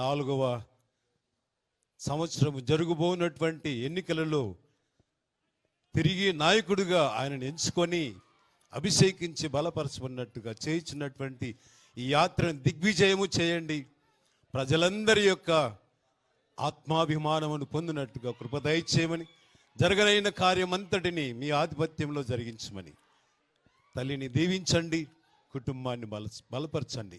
నాలుగవ సంవత్సరం జరుగుబోనటువంటి ఎన్నికలలో తిరిగి నాయకుడిగా ఆయనను ఎంచుకొని అభిషేకించి బలపరచుకున్నట్టుగా చేయించినటువంటి ఈ యాత్రను దిగ్విజయము చేయండి. ప్రజలందరి యొక్క ఆత్మాభిమానమును పొందినట్టుగా కృప చేయమని జరగనైన కార్యమంతటిని మీ ఆధిపత్యంలో జరిగించమని. తల్లిని దీవించండి కుటుంబాన్ని బల బలపరచండి.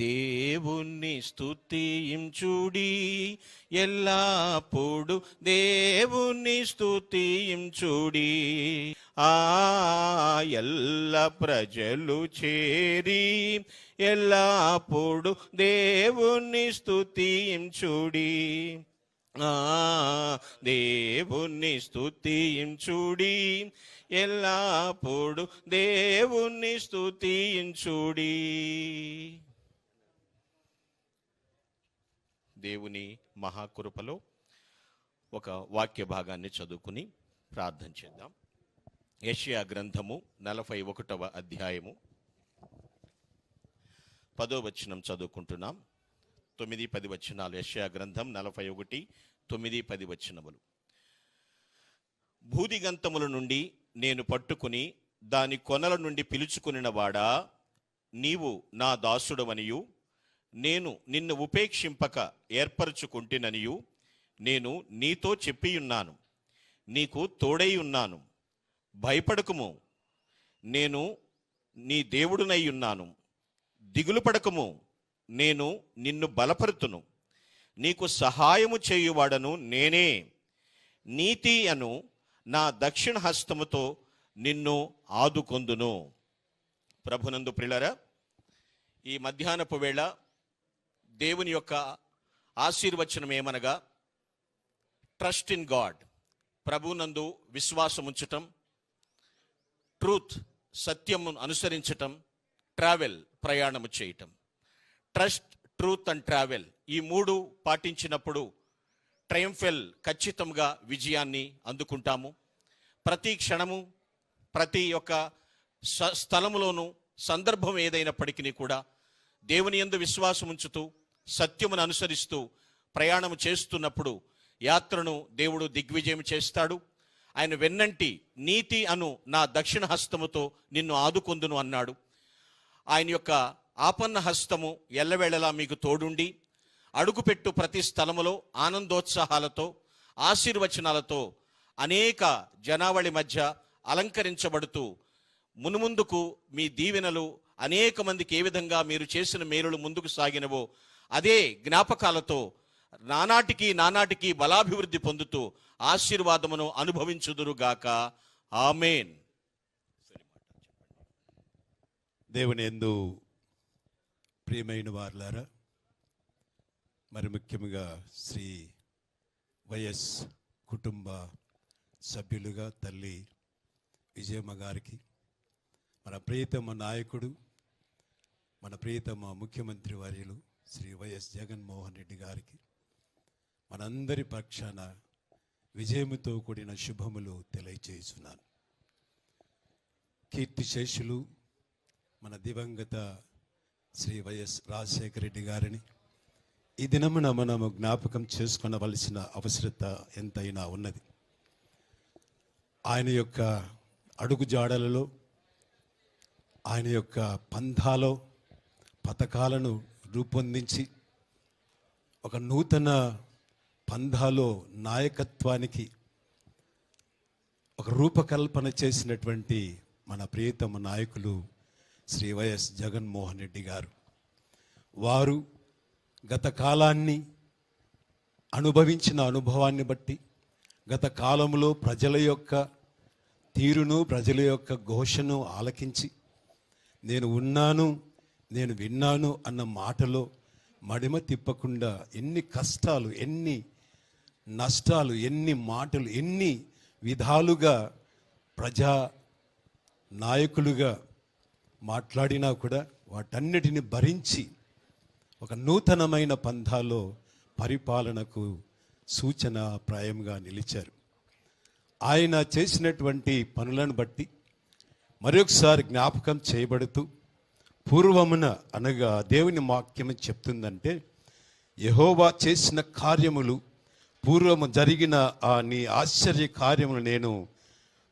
దేవుణ్ణి స్థుతించుడి ఎల్లప్పుడు దేవుణ్ణి స్థుతించుడి ఆ ఎల్ల ప్రజలు చేరి ఎల్లప్పుడు దేవుణ్ణి స్థుతించుడి దేవుణ్ణి స్థుతించుడి ఎల్లప్పుడు దేవుణ్ణి స్థుతించుడి దేవుని మహాకృపలో ఒక వాక్య భాగాన్ని చదువుకుని ప్రార్థన చేద్దాం. యషియా గ్రంథము నలభై ఒకటవ అధ్యాయము. పదో వచనం చదువుకుంటున్నాం. తొమ్మిది పది వచనాలు. యషియా గ్రంథం నలభై ఒకటి తొమ్మిది పది వచనములు. భూదిగంతముల నుండి నేను పట్టుకుని దాని కొనల నుండి పిలుచుకునిన వాడా నీవు నా దాసుడవనియు. నేను నిన్ను ఉపేక్షింపక ఏర్పరచుకుంటుననియు నేను నీతో చెప్పియున్నాను నీకు తోడై ఉన్నాను. భయపడకుము నేను నీ దేవుడునై ఉన్నాను. దిగులు పడకము నేను నిన్ను బలపరుతును. నీకు సహాయము చేయువాడను నేనే. నీతి అను నా దక్షిణ హస్తముతో నిన్ను ఆదుకొందును. ప్రభునందు ప్రిలరా ఈ మధ్యాహ్నపు వేళ దేవుని యొక్క ఆశీర్వచనం ఏమనగా ట్రస్ట్ ఇన్ గాడ్ ప్రభునందు విశ్వాసం ఉంచటం ట్రూత్ సత్యమును అనుసరించటం ట్రావెల్ ప్రయాణము చేయటం. ట్రస్ట్ ట్రూత్ అండ్ ట్రావెల్ ఈ మూడు పాటించినప్పుడు ట్రయంఫెల్ ఖచ్చితంగా విజయాన్ని అందుకుంటాము. ప్రతి క్షణము ప్రతి ఒక్క స్థలములోనూ సందర్భం ఏదైనప్పటికీ కూడా దేవుని యందు విశ్వాసం ఉంచుతూ సత్యమును అనుసరిస్తూ ప్రయాణం చేస్తున్నప్పుడు యాత్రను దేవుడు దిగ్విజయం చేస్తాడు. ఆయన వెన్నంటి నీతి అను నా దక్షిణ హస్తముతో నిన్ను ఆదుకొందును అన్నాడు. ఆయన యొక్క ఆపన్న హస్తము ఎల్లవేళలా మీకు తోడుండి అడుగుపెట్టు ప్రతి స్థలములో ఆనందోత్సాహాలతో ఆశీర్వచనాలతో అనేక జనావళి మధ్య అలంకరించబడుతూ మునుముందుకు మీ దీవెనలు అనేక మందికి ఏ విధంగా మీరు చేసిన మేలులు ముందుకు సాగినవో అదే జ్ఞాపకాలతో నానాటికి నానాటికి బలాభివృద్ధి పొందుతూ ఆశీర్వాదమును అనుభవించుదురుగాక. ఆమెన్. దేవుని ఎందు ప్రియమైన వారులారా మరి ముఖ్యంగా శ్రీ వైఎస్ కుటుంబ సభ్యులుగా తల్లి విజయమ్మ గారికి మన ప్రియతమ నాయకుడు మన ప్రియతమ ముఖ్యమంత్రి వర్యులు శ్రీ వైఎస్ జగన్మోహన్ రెడ్డి గారికి మనందరి పక్షాన విజయముతో కూడిన శుభములు తెలియచేస్తున్నాను. కీర్తిశేషులు మన దివంగత శ్రీ వైఎస్ రాజశేఖర రెడ్డి గారిని ఈ దినమున మనము జ్ఞాపకం చేసుకునవలసిన అవసరత ఎంతైనా ఉన్నది. ఆయన యొక్క అడుగుజాడలలో ఆయన యొక్క పంథాలో పథకాలను రూపొందించి ఒక నూతన పంథాలో నాయకత్వానికి ఒక రూపకల్పన చేసినటువంటి మన ప్రియతమ నాయకులు శ్రీ వైఎస్ జగన్మోహన్ రెడ్డి గారు. వారు గత కాలాన్ని అనుభవించిన అనుభవాన్ని బట్టి గత కాలంలో ప్రజల యొక్క తీరును ప్రజల యొక్క ఘోషను ఆలకించి నేను ఉన్నాను నేను విన్నాను అన్న మాటలో మడిమ తిప్పకుండా ఎన్ని కష్టాలు ఎన్ని నష్టాలు ఎన్ని మాటలు ఎన్ని విధాలుగా ప్రజా నాయకులుగా మాట్లాడినా కూడా వాటన్నిటిని భరించి ఒక నూతనమైన పంథాలో పరిపాలనకు సూచన ప్రాయంగా నిలిచారు. ఆయన చేసినటువంటి పనులను బట్టి మరొకసారి జ్ఞాపకం చేయబడుతూ పూర్వమున అనగా దేవుని వాక్యం చెప్తుందంటే యహోవా చేసిన కార్యములు పూర్వము జరిగిన ఆ నీ ఆశ్చర్య కార్యములు నేను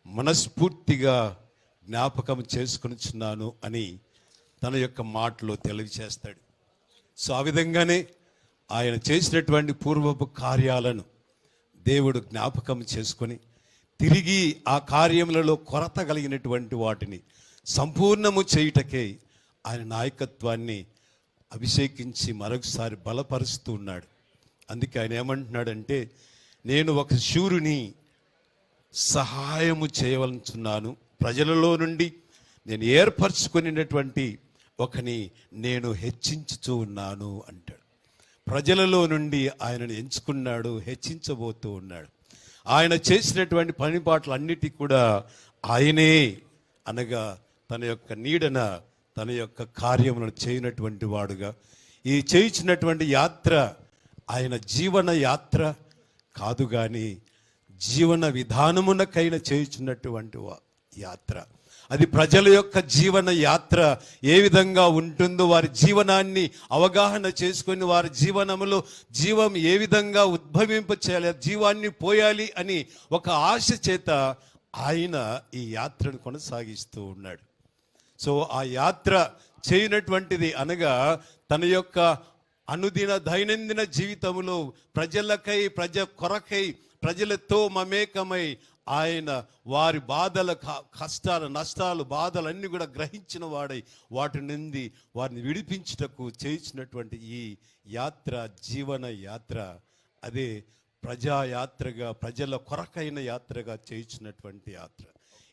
మనస్ఫూర్తిగా జ్ఞాపకం చేసుకునిచున్నాను అని తన యొక్క మాటలో తెలియచేస్తాడు సో ఆ విధంగానే ఆయన చేసినటువంటి పూర్వపు కార్యాలను దేవుడు జ్ఞాపకం చేసుకొని తిరిగి ఆ కార్యములలో కొరత కలిగినటువంటి వాటిని సంపూర్ణము చేయుటకే ఆయన నాయకత్వాన్ని అభిషేకించి మరొకసారి బలపరుస్తూ ఉన్నాడు. అందుకే ఆయన ఏమంటున్నాడంటే నేను ఒక శూరుని సహాయము చేయవలచున్నాను ప్రజలలో నుండి నేను ఏర్పరచుకునేటువంటి ఒకని నేను హెచ్చించుతూ ఉన్నాను అంటాడు. ప్రజలలో నుండి ఆయనను ఎంచుకున్నాడు హెచ్చించబోతూ ఉన్నాడు. ఆయన చేసినటువంటి పనిపాట్లు అన్నిటికీ కూడా ఆయనే అనగా తన యొక్క నీడన తన యొక్క కార్యములను చేయనటువంటి వాడుగా. ఈ చేయించినటువంటి యాత్ర ఆయన జీవన యాత్ర కాదు కానీ జీవన విధానమునకైన చేయించినటువంటి యాత్ర. అది ప్రజల యొక్క జీవన యాత్ర. ఏ విధంగా ఉంటుందో వారి జీవనాన్ని అవగాహన చేసుకొని వారి జీవనములో జీవం ఏ విధంగా ఉద్భవింప చేయాలి జీవాన్ని పోయాలి అని ఒక ఆశ చేత ఆయన ఈ యాత్రను కొనసాగిస్తూ ఉన్నాడు. సో ఆ యాత్ర చేయనటువంటిది అనగా తన యొక్క అనుదిన దైనందిన జీవితంలో ప్రజలకై ప్రజ కొరకై ప్రజలతో మమేకమై ఆయన వారి బాధల కష్టాలు నష్టాలు బాధలు అన్నీ కూడా గ్రహించిన వాడై వాటి నుండి వారిని విడిపించుటకు చేయించినటువంటి ఈ యాత్ర జీవన యాత్ర. అదే ప్రజాయాత్రగా ప్రజల కొరకైన యాత్రగా చేయించినటువంటి యాత్ర.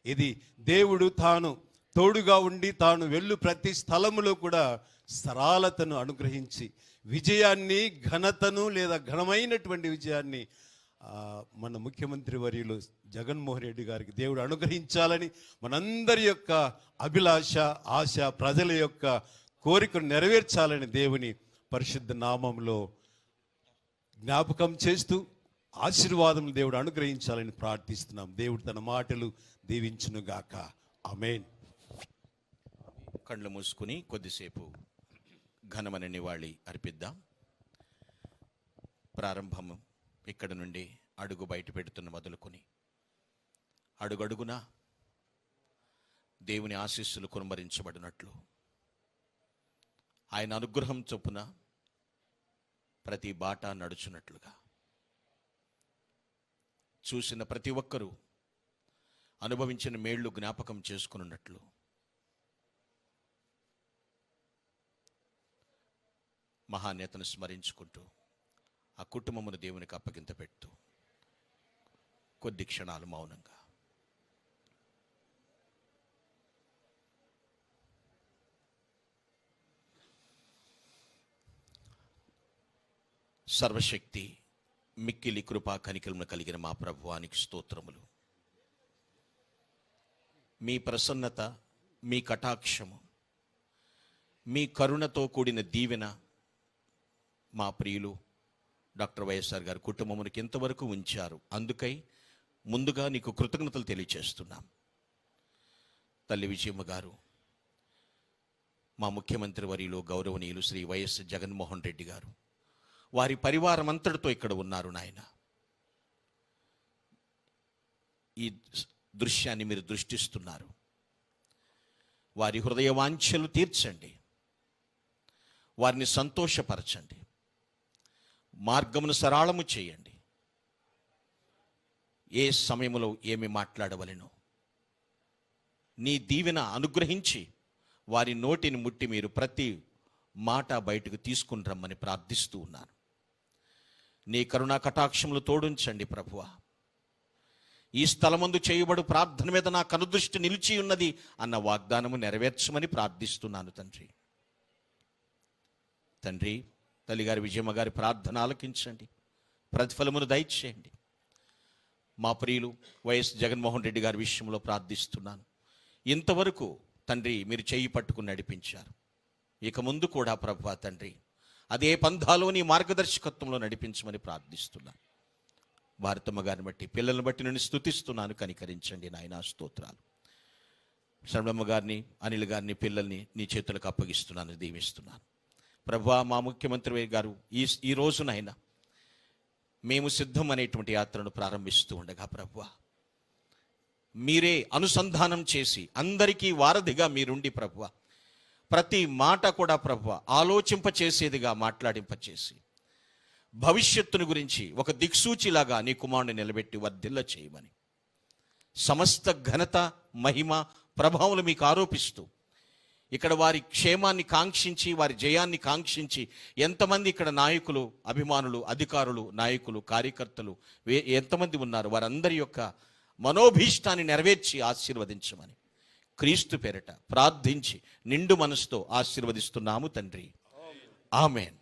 ఇది దేవుడు తాను తోడుగా ఉండి తాను వెళ్ళు ప్రతి స్థలములో కూడా సరళతను అనుగ్రహించి విజయాన్ని ఘనతను లేదా ఘనమైనటువంటి విజయాన్ని మన ముఖ్యమంత్రి వర్యులు జగన్మోహన్ రెడ్డి గారికి దేవుడు అనుగ్రహించాలని మనందరి యొక్క అభిలాష ఆశ ప్రజల యొక్క కోరికను నెరవేర్చాలని దేవుని పరిశుద్ధ నామంలో జ్ఞాపకం చేస్తూ ఆశీర్వాదం దేవుడు అనుగ్రహించాలని ప్రార్థిస్తున్నాం. దేవుడు తన మాటలు దీవించునుగాక. అమేన్ కళ్ళు మూసుకుని కొద్దిసేపు ఘనమైన నివాళి అర్పిద్దాం. ప్రారంభం ఇక్కడ నుండి అడుగు బయట పెడుతున్న మొదలుకొని. అడుగడుగున దేవుని ఆశీస్సులు కురుమరించబడినట్లు. ఆయన అనుగ్రహం చొప్పున ప్రతి బాట నడుచున్నట్లుగా చూసిన ప్రతి ఒక్కరూ అనుభవించిన మేళ్ళు జ్ఞాపకం చేసుకున్నట్లు మహానేతను స్మరించుకుంటూ ఆ కుటుంబమును దేవునికి అప్పగింత పెడుతూ కొద్ది క్షణాలు మౌనంగా. సర్వశక్తి మిక్కిలి కృపా కనికలను కలిగిన మా ప్రభువానికి స్తోత్రములు. మీ ప్రసన్నత మీ కటాక్షము మీ కరుణతో కూడిన దీవెన మా ప్రియులు డాక్టర్ వైఎస్ఆర్ గారి కుటుంబమునికి ఎంతవరకు ఉంచారు. అందుకై ముందుగా నీకు కృతజ్ఞతలు తెలియచేస్తున్నాం. తల్లి విజయమ్మ గారు మా ముఖ్యమంత్రి వరిలో గౌరవనీయులు శ్రీ వైఎస్ జగన్మోహన్ రెడ్డి గారు వారి పరివారం అంతటితో ఇక్కడ ఉన్నారు నాయన. ఈ దృశ్యాన్ని మీరు దృష్టిస్తున్నారు. వారి హృదయ వాంఛలు తీర్చండి. వారిని సంతోషపరచండి. మార్గమును సరళము చేయండి. ఏ సమయంలో ఏమి మాట్లాడవలెనో. నీ దీవెన అనుగ్రహించి వారి నోటిని ముట్టి మీరు ప్రతి మాట బయటకు తీసుకుని రమ్మని ప్రార్థిస్తూ ఉన్నాను. నీ కరుణా కటాక్షములు తోడుంచండి ప్రభువ. ఈ స్థలమందు చేయబడు ప్రార్థన మీద నా కనుదృష్టి నిలిచి ఉన్నది అన్న వాగ్దానము నెరవేర్చమని ప్రార్థిస్తున్నాను తండ్రి. తండ్రి తల్లిగారి విజయమ్మ గారి ప్రార్థన ఆలకించండి. ప్రతిఫలమును దయచేయండి. మా ప్రియులు వైఎస్ జగన్మోహన్ రెడ్డి గారి విషయంలో ప్రార్థిస్తున్నాను. ఇంతవరకు తండ్రి మీరు చేయి పట్టుకుని నడిపించారు. ఇక ముందు కూడా ప్రభా తండ్రి అదే పంథాలోని మార్గదర్శకత్వంలో నడిపించమని ప్రార్థిస్తున్నాను భారతమ్మ గారిని బట్టి పిల్లల్ని బట్టి నేను స్థుతిస్తున్నాను కనికరించండి నాయన స్తోత్రాలు. శరణమ్మ గారిని అనిల్ గారిని పిల్లల్ని నీ చేతులకు అప్పగిస్తున్నాను దీవిస్తున్నాను. ప్రభా మా ముఖ్యమంత్రి గారు ఈ ఈ రోజునైనా మేము సిద్ధం అనేటువంటి యాత్రను ప్రారంభిస్తూ ఉండగా ప్రభు మీరే అనుసంధానం చేసి అందరికీ వారధిగా మీరుండి ప్రభువ ప్రతి మాట కూడా ప్రభువ ఆలోచింపచేసేదిగా మాట్లాడింపచేసి భవిష్యత్తును గురించి ఒక దిక్సూచిలాగా నీ కుమారుని నిలబెట్టి వర్ధిల్ల చేయమని సమస్త ఘనత మహిమ ప్రభావం మీకు ఆరోపిస్తూ ఇక్కడ వారి క్షేమాన్ని కాంక్షించి వారి జయాన్ని కాంక్షించి ఎంతమంది ఇక్కడ నాయకులు అభిమానులు అధికారులు నాయకులు కార్యకర్తలు వే- ఎంతమంది ఉన్నారు? వారందరి యొక్క మనోభీష్టాన్ని నెరవేర్చి ఆశీర్వదించమని. క్రీస్తు పేరట ప్రార్థించి నిండు మనసుతో ఆశీర్వదిస్తున్నాము తండ్రి. ఆమెన్.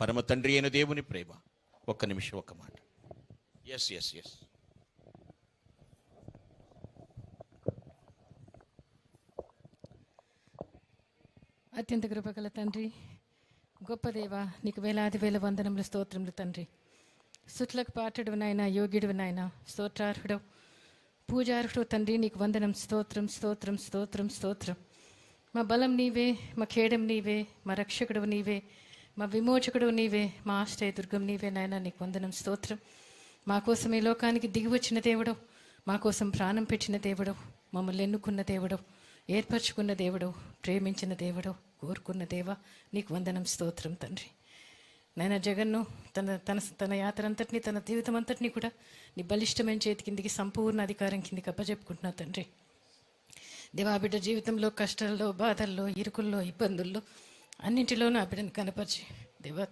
పరమ తండ్రి అయిన దేవుని ప్రేమ. ఒక్క నిమిషం ఒక్క మాట. ఎస్ ఎస్ ఎస్ అత్యంత కృపగల తండ్రి గొప్ప దేవ నీకు వేలాది వేల వందనములు స్తోత్రములు తండ్రి. సుట్లకు పాటడు నాయన యోగ్యుడు నాయన స్తోత్రార్హుడు పూజార్హుడు తండ్రి నీకు వందనం స్తోత్రం స్తోత్రం స్తోత్రం స్తోత్రం. మా బలం నీవే మా ఖేడం నీవే మా రక్షకుడు నీవే మా విమోచకుడు నీవే మా ఆశ్రయ దుర్గం నీవే నాయన నీకు వందనం స్తోత్రం. మా కోసం ఈ లోకానికి దిగి వచ్చిన దేవుడు మా కోసం ప్రాణం పెట్టిన దేవుడు మమ్మల్ని ఎన్నుకున్న దేవుడు ఏర్పరచుకున్న దేవుడు ప్రేమించిన దేవుడు కోరుకున్న దేవ నీకు వందనం స్తోత్రం తండ్రి. నాయన జగన్ను తన తన తన యాత్ర అంతటిని తన జీవితం అంతటిని కూడా నీ బలిష్టమైన చేతి కిందికి సంపూర్ణ అధికారం కిందికి అప్పచెప్పుకుంటున్నా తండ్రి. దేవా బిడ్డ జీవితంలో కష్టాల్లో బాధల్లో ఇరుకుల్లో ఇబ్బందుల్లో అన్నింటిలోనూ ఆ బిడ్డను కనపరిచి దేవా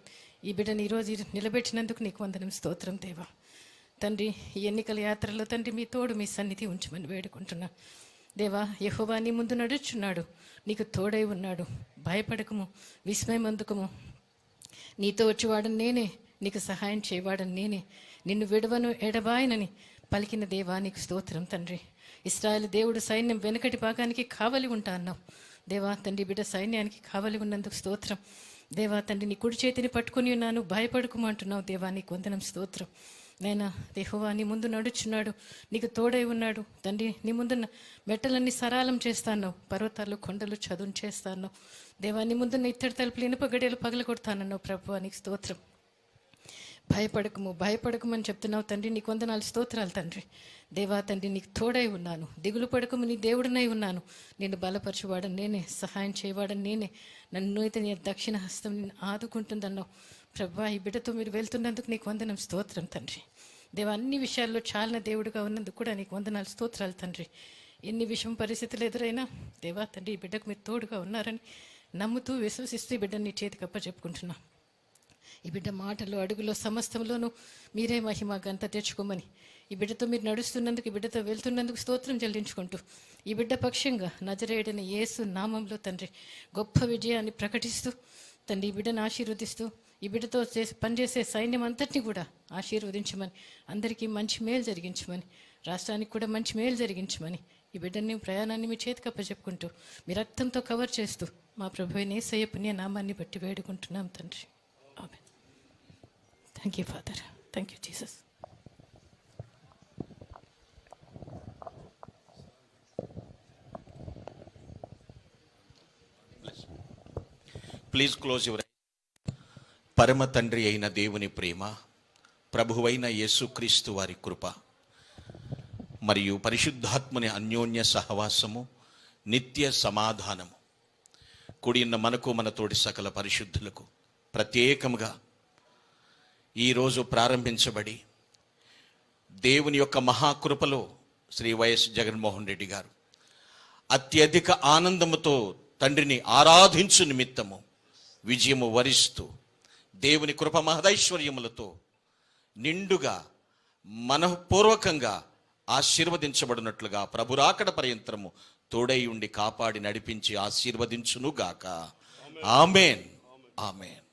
ఈ బిడ్డను ఈరోజు నిలబెట్టినందుకు నీకు వందనం స్తోత్రం దేవా. తండ్రి ఈ ఎన్నికల యాత్రలో తండ్రి మీ తోడు మీ సన్నిధి ఉంచమని వేడుకుంటున్నా. దేవా యహోవా నీ ముందు నడుచున్నాడు. నీకు తోడై ఉన్నాడు. భయపడకము విస్మయమందుకము. నీతో వచ్చేవాడని నేనే నీకు సహాయం చేయవాడని నేనే. నిన్ను విడవను ఎడబాయనని పలికిన దేవా నీకు స్తోత్రం తండ్రి. ఇస్రాయల్ దేవుడు సైన్యం వెనకటి భాగానికి కావలి ఉంటా అన్నావు. దేవా తండ్రి బిడ్డ సైన్యానికి కావలి ఉన్నందుకు స్తోత్రం. దేవా తండ్రి నీ కుడి చేతిని పట్టుకుని ఉన్నాను. భయపడకుము అంటున్నావు దేవా నీకు వందనం స్తోత్రం. నేను దేహోవా నీ ముందు నడుచున్నాడు నీకు తోడై ఉన్నాడు. తండ్రి నీ ముందున్న మెట్టలన్నీ సరాలం చేస్తాను పర్వతాలు కొండలు చదును చేస్తాను దేవా నీ ముందున్న ఇత్తడి తలుపులు ఇనుప గడియలు పగలగొడతానన్నావు ప్రభు నీకు స్తోత్రం. భయపడకము భయపడకమని చెప్తున్నావు తండ్రి. నీకు వందనాలు స్తోత్రాలు తండ్రి. దేవా తండ్రి నీకు తోడై ఉన్నాను. దిగులు పడకము నీ దేవుడినై ఉన్నాను. నేను బలపరచువాడని నేనే సహాయం చేయవాడని నేనే. నన్ను అయితే నీ దక్షిణ హస్తం నేను ఆదుకుంటుందన్నావు. ప్రభా ఈ బిడ్డతో మీరు వెళ్తున్నందుకు నీకు వందనం స్తోత్రం తండ్రి. దేవా అన్ని విషయాల్లో చాలిన దేవుడుగా ఉన్నందుకు కూడా నీకు వందనాలు స్తోత్రాలు తండ్రి. ఎన్ని విషయం పరిస్థితులు ఎదురైనా దేవా తండ్రి ఈ బిడ్డకు మీరు తోడుగా ఉన్నారని నమ్ముతూ విశ్వసిస్తూ ఈ బిడ్డని నీ చేతికి అప్పచెప్పుకుంటున్నాం. ఈ బిడ్డ మాటలు అడుగులో సమస్తంలోనూ మీరే మహిమ గంత తెచ్చుకోమని. ఈ బిడ్డతో మీరు నడుస్తున్నందుకు ఈ బిడ్డతో వెళ్తున్నందుకు స్తోత్రం చెల్లించుకుంటూ ఈ బిడ్డ పక్షంగా నజరేయడని యేసు నామంలో తండ్రి గొప్ప విజయాన్ని ప్రకటిస్తూ తండ్రి ఈ బిడ్డను ఆశీర్వదిస్తూ ఈ బిడ్డతో చేసి పనిచేసే సైన్యం అంతటిని కూడా ఆశీర్వదించమని అందరికీ మంచి మేలు జరిగించమని రాష్ట్రానికి కూడా మంచి మేలు జరిగించమని ఈ బిడ్డని ప్రయాణాన్ని మీ చేతికి అప్పచెప్పుకుంటూ మీ రక్తంతో కవర్ చేస్తూ మా ప్రభు నేసయ్య పుణ్య నామాన్ని బట్టి వేడుకుంటున్నాం తండ్రి. Thank you father thank you Jesus please close your పరమ తండ్రి అయిన దేవుని ప్రేమ ప్రభువైన యేసుక్రీస్తు వారి కృప మరియు పరిశుద్ధాత్మని అన్యోన్య సహవాసము నిత్య సమాధానము కూడిన మనకు మనతోటి సకల పరిశుద్ధులకు ప్రత్యేకముగా ఈరోజు ప్రారంభించబడి దేవుని యొక్క మహాకృపలో శ్రీ వైఎస్ జగన్మోహన్ రెడ్డి గారు అత్యధిక ఆనందముతో తండ్రిని ఆరాధించు నిమిత్తము విజయము వరిస్తూ దేవుని కృప మహదైశ్వర్యములతో నిండుగా మనఃపూర్వకంగా ఆశీర్వదించబడినట్లుగా ప్రభురాకడ పర్యంతరము తోడై ఉండి కాపాడి నడిపించి ఆశీర్వదించునుగాక. Amen amen. Amen.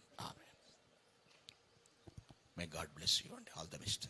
May God bless you అండి ఆల్ ద బెస్ట్